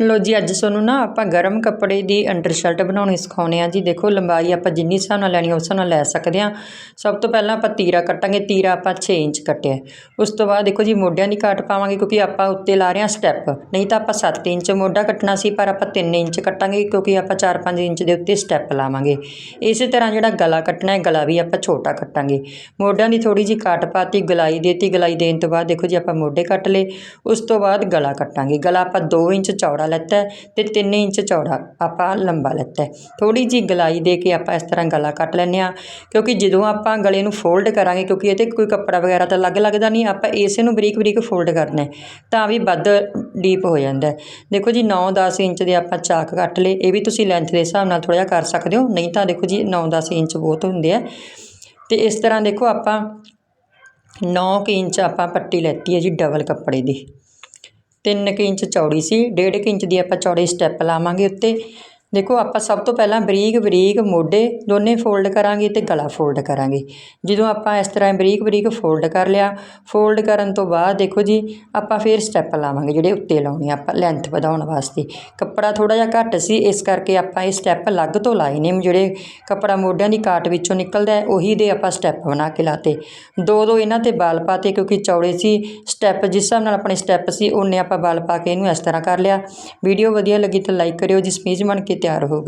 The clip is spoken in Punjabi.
ਲੋ ਜੀ, ਅੱਜ ਤੁਹਾਨੂੰ ਨਾ ਆਪਾਂ ਗਰਮ ਕੱਪੜੇ ਦੀ ਅੰਡਰਸ਼ਰਟ ਬਣਾਉਣੀ ਸਿਖਾਉਣੇ ਆ ਜੀ। ਦੇਖੋ, ਲੰਬਾਈ ਆਪਾਂ ਜਿੰਨੀ ਹਿਸਾਬ ਨਾਲ ਲੈਣੀ ਉਸ ਹਿਸਾਬ ਨਾਲ ਲੈ ਸਕਦੇ ਆ। ਸਭ ਤੋਂ ਪਹਿਲਾਂ ਆਪਾਂ ਤੀਰਾ ਕੱਟਾਂਗੇ, ਤੀਰਾ ਆਪਾਂ 6 ਇੰਚ ਕੱਟਿਆ। ਉਸ ਤੋਂ ਬਾਅਦ ਦੇਖੋ ਜੀ, ਮੋਢਿਆਂ ਦੀ ਕਾਟ ਪਾਵਾਂਗੇ ਕਿਉਂਕਿ ਆਪਾਂ ਉੱਤੇ ਲਾ ਰਹੇ ਆ ਸਟੈਪ। ਨਹੀਂ ਤਾਂ ਆਪਾਂ 7 ਇੰਚ ਮੋਢਾ ਕੱਟਣਾ ਸੀ, ਪਰ ਆਪਾਂ 3 ਇੰਚ ਕੱਟਾਂਗੇ ਕਿਉਂਕਿ ਆਪਾਂ 4-5 ਇੰਚ ਦੇ ਉੱਤੇ ਸਟੈਪ ਲਾਵਾਂਗੇ। ਇਸੇ ਤਰ੍ਹਾਂ ਜਿਹੜਾ ਗਲਾ ਕੱਟਣਾ ਹੈ, ਗਲਾ ਵੀ ਆਪਾਂ ਛੋਟਾ ਕੱਟਾਂਗੇ। ਮੋਢਿਆਂ ਦੀ ਥੋੜੀ ਜੀ ਕਾਟ ਪਾਤੀ, ਗਲਾਈ ਦੇਤੀ, ਗਲਾਈ ਦੇਣ ਤੋਂ ਬਾਅਦ ਦੇਖੋ ਜੀ, ਆਪਾਂ ਮੋਢੇ ਕੱਟ ਲਏ। ਉਸ ਤੋਂ ਬਾਅਦ ਗਲਾ ਕੱਟਾਂਗੇ। ਗਲਾ ਆਪਾਂ 2 ਇੰਚ ਚੌੜਾ ਲੈਤਾ ਹੈ ਤੇ 3 ਇੰਚ ਚੌੜਾ ਆਪਾਂ ਲੰਬਾ ਲੈਤਾ ਹੈ। ਥੋੜੀ ਜੀ ਗਲਾਈ ਦੇ ਕੇ ਆਪਾਂ ਇਸ ਤਰ੍ਹਾਂ ਗਲਾ ਕੱਟ ਲੈਂਦੇ ਹਾਂ, ਕਿਉਂਕਿ ਜਦੋਂ ਆਪਾਂ ਗਲੇ ਨੂੰ ਫੋਲਡ ਕਰਾਂਗੇ, ਕਿਉਂਕਿ ਇਹ ਕੋਈ ਕੱਪੜਾ ਵਗੈਰਾ ਤਾਂ ਅਲੱਗ ਲੱਗਦਾ ਨਹੀਂ, ਆਪਾਂ ਇਸੇ ਨੂੰ ਬਰੀਕ ਬਰੀਕ ਫੋਲਡ ਕਰਨਾ ਤਾਂ ਵੀ ਵੱਧ ਡੀਪ ਹੋ ਜਾਂਦਾ ਦੇਖੋ ਜੀ 9-10 ਇੰਚ ਦੇ ਆਪਾਂ ਚਾਕ ਕੱਟ ਲਏ, ਇਹ ਵੀ ਤੁਸੀਂ ਲੈਂਥ ਦੇ ਹਿਸਾਬ ਨਾਲ ਥੋੜ੍ਹਾ ਜਿਹਾ ਕਰ ਸਕਦੇ ਹੋ, ਨਹੀਂ ਤਾਂ ਦੇਖੋ ਜੀ 9-10 ਇੰਚ ਬਹੁਤ ਹੁੰਦੇ ਆ। ਤੇ ਇਸ ਤਰ੍ਹਾਂ ਦੇਖੋ ਆਪਾਂ 9 ਇੰਚ ਆਪਾਂ ਪੱਟੀ ਲੈਤੀ ਹੈ ਜੀ ਡਬਲ ਕੱਪੜੇ ਦੀ। ਤਿੰਨ ਕੁ ਇੰਚ ਚੌੜੀ ਸੀ 1.5 ਇੰਚ ਦੀ ਆਪਾਂ ਚੌੜੀ ਸਟੈਪ ਲਾਵਾਂਗੇ ਉੱਤੇ। ਦੇਖੋ, ਆਪਾਂ ਸਭ ਤੋਂ ਪਹਿਲਾਂ ਬਰੀਕ ਬਰੀਕ ਮੋਢੇ ਦੋਨੇ ਫੋਲਡ ਕਰਾਂਗੇ ਤੇ ਗਲਾ ਫੋਲਡ ਕਰਾਂਗੇ। ਜਦੋਂ ਆਪਾਂ ਇਸ ਤਰ੍ਹਾਂ ਬਰੀਕ ਬਰੀਕ ਫੋਲਡ ਕਰ ਲਿਆ, ਫੋਲਡ ਕਰਨ ਤੋਂ ਬਾਅਦ ਦੇਖੋ ਜੀ, ਆਪਾਂ ਫੇਰ ਸਟੈਪ ਲਾਵਾਂਗੇ ਜਿਹੜੇ ਉੱਤੇ ਲਾਉਣੇ ਆਪਾਂ ਲੈਂਥ ਵਧਾਉਣ ਵਾਸਤੇ। ਕੱਪੜਾ ਥੋੜਾ ਜਿਹਾ ਘੱਟ ਸੀ, ਇਸ ਕਰਕੇ ਆਪਾਂ ਇਹ ਸਟੈਪ ਅਲੱਗ ਤੋਂ ਲਾਏ ਨੇ, ਜਿਹੜੇ ਕੱਪੜਾ ਮੋਢਿਆਂ ਦੀ ਕਾਟ ਵਿੱਚੋਂ ਨਿਕਲਦਾ ਉਹੀ ਦੇ ਆਪਾਂ ਸਟੈਪ ਬਣਾ ਕੇ ਲਾਤੇ। ਦੋ ਦੋ ਇਹਨਾਂ ਤੇ ਬਾਲ ਪਾਤੇ, ਕਿਉਂਕਿ ਚੌੜੇ ਸੀ, ਸਟੈਪ ਜਿਸ ਹਿਸਾਬ ਨਾਲ ਆਪਣੇ ਸਟੈਪ ਸੀ, ਉਹਨੇ ਆਪਾਂ ਬਾਲ ਪਾ ਕੇ ਇਹਨੂੰ ਇਸ ਤਰ੍ਹਾਂ ਕਰ ਲਿਆ। ਵੀਡੀਓ ਵਧੀਆ ਲੱਗੀ ਤਾਂ ਲਾਈਕ ਕਰਿਓ ਜੀ ਸਮੀਜ ਬਣ ਕੇ ਤਿਆਰ ਹੋ ਗਈ।